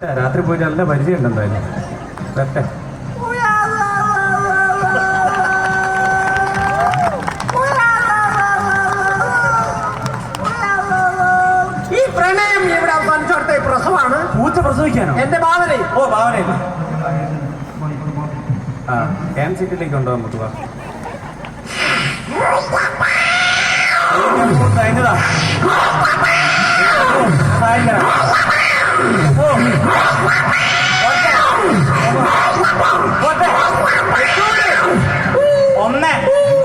രാത്രി പോയിട്ട് നല്ല പരിചയം ഉണ്ട് എന്തായാലും. വരട്ടെ. ഈ പ്രണയം ഇവിടെ അവസാനിച്ചോടത്തെ പ്രസവമാണ്. പൂച്ച പ്രസവിക്കാനോ? എന്റെ ഭാവന ഓ ഭാവനയില്ല ആ ക്യാൻ സീറ്റിലേക്ക് ഉണ്ടോ നമുക്ക് വാ. കഴിഞ്ഞതാ ഒന്ന്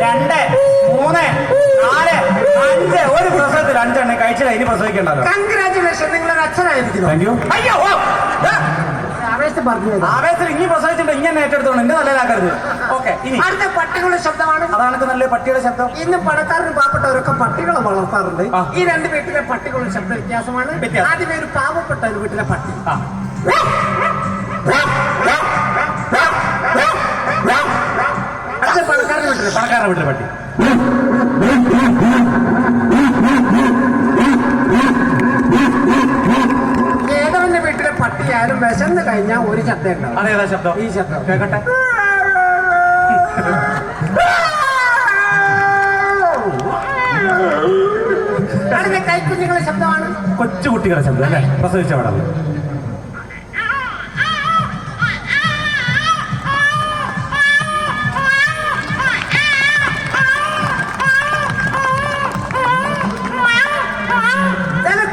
രണ്ട് മൂന്ന് നാല് അഞ്ച്. ഒരു പ്രസവത്തിൽ അഞ്ചെണ്ണം. കഴിച്ചില്ല ഇനി പ്രസവിക്കണ്ടല്ലോ. കൺഗ്രാചുലേഷൻ നിങ്ങളൊരു അച്ഛനായിരിക്കുന്നു. താങ്ക് യു അയ്യോ ഓ, ദാ, ആവേശം പറഞ്ഞു ആവേശത്തിൽ ഇനി പ്രസവിച്ചിട്ട് ഇങ്ങനെ ഏറ്റെടുത്തോണം എന്റെ നല്ലതാക്കരുത് ഓക്കെ ഇനി. അടുത്ത പട്ടികളുടെ ശബ്ദമാണ്. അതാണ് നല്ല പട്ടിയുടെ ശബ്ദം. ഇന്ന് പണക്കാരനും പാവപ്പെട്ടവരൊക്കെ പട്ടികളെ വളർത്താറുണ്ട്. ആ. ഈ രണ്ട് വീട്ടിലെ പട്ടികളുടെ ശബ്ദ വ്യത്യാസമാണ്. വ്യത്യാസം. ആദ്യമേ ഒരു പാവപ്പെട്ട ഒരു വീട്ടിലെ പട്ടി. ആ. അടുത്ത പണക്കാരന്റെ വീട്ടിലെ പട്ടി. പണക്കാരുടെ പട്ടി. ഏതവന്റെ വീട്ടിലെ പട്ടിയായാലും വിശന്ന് കഴിഞ്ഞാൽ ഒരു ശബ്ദം ഉണ്ടാവും. അതേതാ ശബ്ദം. ഈ ശബ്ദം. കേക്കട്ടെ. കൈക്കുഞ്ഞുങ്ങളുടെ ശബ്ദമാണ്? കൊച്ചു കുട്ടികളുടെ ശബ്ദം അല്ലേ? പ്രസവിച്ച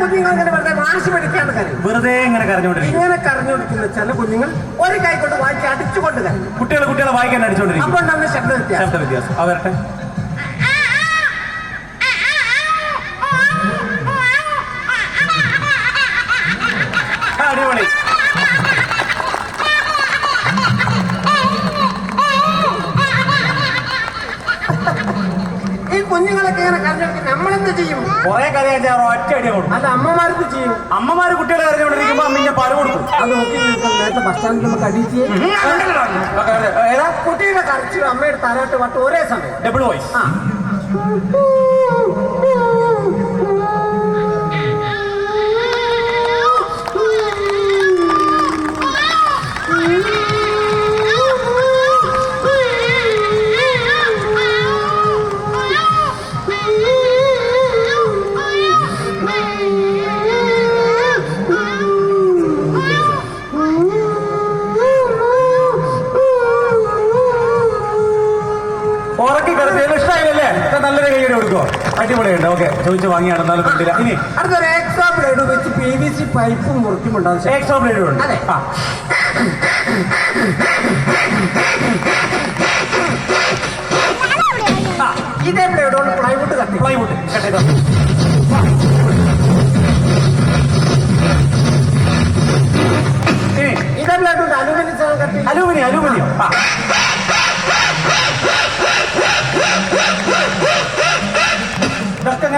കുഞ്ഞുങ്ങൾ ഇങ്ങനെ വെറുതെ വാശി പിടിക്കാണ്ട് കരയും. വെറുതെ ഇങ്ങനെ കരഞ്ഞോണ്ടിരിക്കും ഇങ്ങനെ കരഞ്ഞുകൊടുക്കുന്ന ചില കുഞ്ഞുങ്ങൾ ഒരു കൈ കൊണ്ട് വായിച്ച് അടിച്ചുകൊണ്ട് കരയും. കുട്ടികൾ കുട്ടികളെ വായിക്കാൻ അടിച്ചുകൊണ്ടിരിക്കും. അപ്പോൾ ഉണ്ടാകുന്ന ശബ്ദ വ്യത്യാസം. ശബ്ദ വ്യത്യാസം. ആ കുഞ്ഞുങ്ങളൊക്കെ ഇങ്ങനെ കരഞ്ഞെടുത്ത് നമ്മളെന്ത് ചെയ്യും? കുറെ കരയാ ഒറ്റ അടി കൊടുക്കും. അത് അമ്മമാർക്ക് ചെയ്യും? അമ്മമാർ കുട്ടികളെ കരഞ്ഞുകൊണ്ടിരിക്കുമ്പോ അമ്മിന്റെ പാൽ കൊടുക്കും. അത് നോക്കി നേരത്തെ ബസ് സ്റ്റാൻഡിൽ നമുക്ക് അടിച്ച് ഏതാ? കുട്ടിയുടെ കരച്ചിലും അമ്മയുടെ തലയിട്ട് പാട്ട് ഒരേ സമയം. ഡബിൾ വോയിസ് ആ. അടിപൊളിയുണ്ട്. ഓക്കെ ചോദിച്ചു വാങ്ങി നടന്നാലും കണ്ടില്ല. ഇനി അടുത്തൊരു എക്സാമ്പിൾ ബ്ലേഡ് വെച്ച് പി വി സി പൈപ്പും മുറിക്കുമുണ്ടാകും ശരി. എക്സോ ബ്ലേഡ് ഉണ്ട്. അതെ. ആ. കൊണ്ട് ഇതേ ബ്ലേഡോട് പ്ലൈവുഡ് കത്തി. പ്ലൈവുഡ് കേട്ടോ ഇതേ ബ്ലേഡോട് അലുമിനിയം സാധനം കത്തി. Aluminium aluminium. ആ.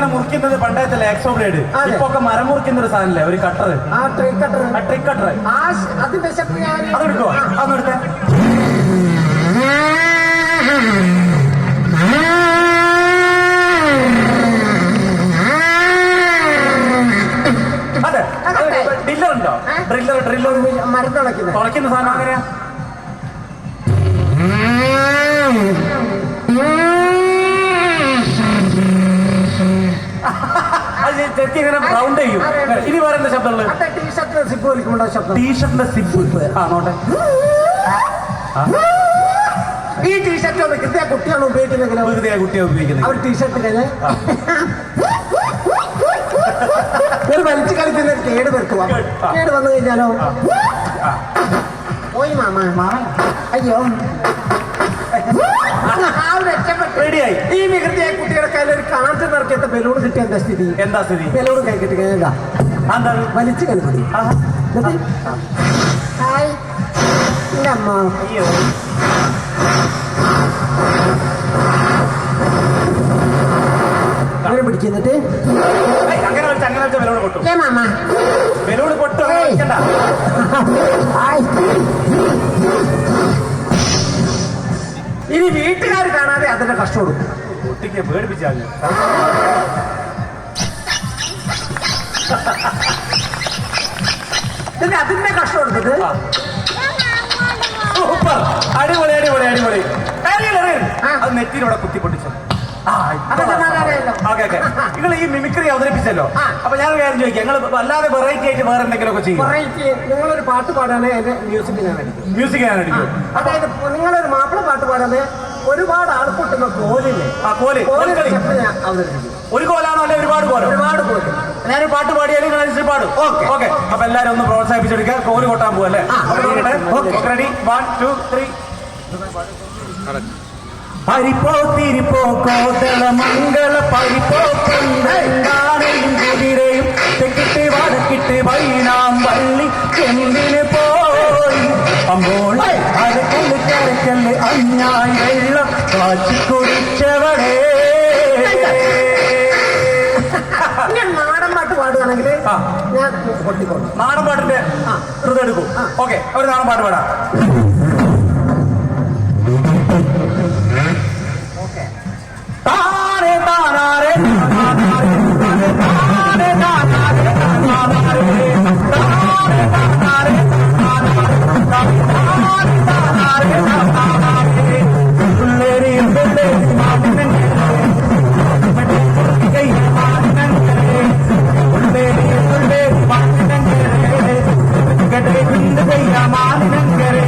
ഇങ്ങനെ മുറിക്കുന്നത് പണ്ടത്തെ ലാക്സോ ബ്ലേഡ്. ഇപ്പൊ ഒക്കെ മരം മുറിക്കുന്ന ഒരു സാധനല്ലേ ഒരു കട്ടർ ആ ട്രീ കട്ടർ ആ ട്രിക്ക് കട്ടർ അത് അതെടുക്കോ? അതൊന്നും എടുത്തേ അതെ. ഡ്രില്ലർ ഉണ്ടോ? ഡ്രില്ലർ ഡ്രില്ലർ മരുന്ന് അടയ്ക്കുന്നത് തുളയ്ക്കുന്ന സാധനം അങ്ങനെയാ? ചെറുക്കി ഇങ്ങനെ റൗണ്ട് ചെയ്യും. ഇനി വേറെ എന്താ ശബ്ദമുള്ളത് അതെ ടീഷർട്ടിന് സിപ്പ് വലിക്കുമ്പോണ്ടാവും ശബ്ദം. ടീഷർട്ടിന്റെ സിപ്പ് ആ നോട്ടെ ഈ ടീഷർട്ട് ഒന്ന് കൃത്യ കുട്ടിയാണ് ഉപയോഗിക്കുന്നെങ്കിൽ വെറുതെ കുട്ടിയെ ഉപയോഗിക്കുന്നത് അവർ ടീഷർട്ടിനെ ഒരു വലിച്ചു കളിക്കുന്ന കേട് വെക്കുക കേട്. വന്നു കഴിഞ്ഞാലോ. പോയി മാമ. അയ്യോ. ആ. രക്ഷപ്പെട്ടു. റെഡിയായി. ഈ വികൃതിയായ കുട്ടിയുടെ കയ്യിൽ ഒരു കാറ്റ് നിറക്കത്തെ ബലൂൺ കിട്ടിയ എന്താ സ്ഥിതി? എന്താ സ്ഥിതി? ബലൂൺ കൈ കിട്ടി കഴിഞ്ഞാ എന്താ വലിച്ചു കളി മതി. ആഹാ. എന്നിട്ട്? ഹായ്. അമ്മ. അയ്യോ. അങ്ങനെ പിടിക്കുന്നിട്ട് അങ്ങനെ വെച്ച് അങ്ങനെ ബലൂൺ പൊട്ടും. മാമ. ബലൂൺ പൊട്ടും അങ്ങനെ ഏയ്. ഇനി വീട്ടുകാർ കാണാതെ അതിന്റെ കഷ്ടം കൊടുക്കും. കുട്ടിക്ക് പേടിപ്പിച്ചാൽ പിന്നെ അതിന്റെ കഷ്ടം കൊടുത്തിട്ട്? അടിപൊളി അടിപൊളി അടിപൊളി. അത് നെറ്റിലൂടെ കുത്തി പൊട്ടിച്ചു. ആ അപ്പൊ സമാധാനമായല്ലോ. Okay okay. നിങ്ങൾ ഈ മിമിക്രി അവതരിപ്പിച്ചല്ലോ. അപ്പൊ ഞാൻ കാര്യം ചോദിക്കാം. നിങ്ങൾ വല്ലാതെ വെറൈറ്റി ആയിട്ട് വേറെ എന്തെങ്കിലും ഒക്കെ ചെയ്യും വെറൈറ്റി നിങ്ങളൊരു പാട്ട് പാടാനേ എന്റെ മ്യൂസിക് ഞാൻ അടിക്കും മ്യൂസിക് ഞാൻ അടിക്കും അതായത് നിങ്ങളൊരു മാപ്പിള പാട്ട് പാടാനേ ഒരുപാട് ആൾക്കൂട്ടുന്ന കോലില്ലേ? ആ കോൽ. ഞാൻ അവതരിപ്പിക്കും. ഒരു കോലാണോ അല്ലെ ഒരുപാട് കോലോ? ഒരുപാട് കോൽ. ഞാനൊരു പാട്ട് പാടിയാലും നിങ്ങൾ അനുസരിച്ച് പാടും. ഓക്കെ. ഓക്കെ. അപ്പൊ എല്ലാരും ഒന്ന് പ്രോത്സാഹിപ്പിച്ചെടുക്കുക. കോൽ കൊട്ടാൻ പോവല്ലേ? റെഡി വൺ ടു ത്രീ പരിപ്പോ തിരിപ്പോ കോതള മംഗള പരിപ്പോ കൊണ്ടാണയും കുതിരയും തെക്കിട്ട് വടക്കിട്ട് വൈനാം വള്ളി ചെമ്പിന് പോയി. അമ്പോൾ അരക്കല്ല് കരക്കല്ല് അഞ്ഞായി വെള്ളം കാച്ചി കുടിച്ചവടേ ഞാൻ നാടൻ പാട്ടിന്റെ. ഋതം എടുക്കും. ഓക്കെ ഒരു നാടൻ പാട്ട് പാടാം. விந்து பெய்ய மாநிலங்களே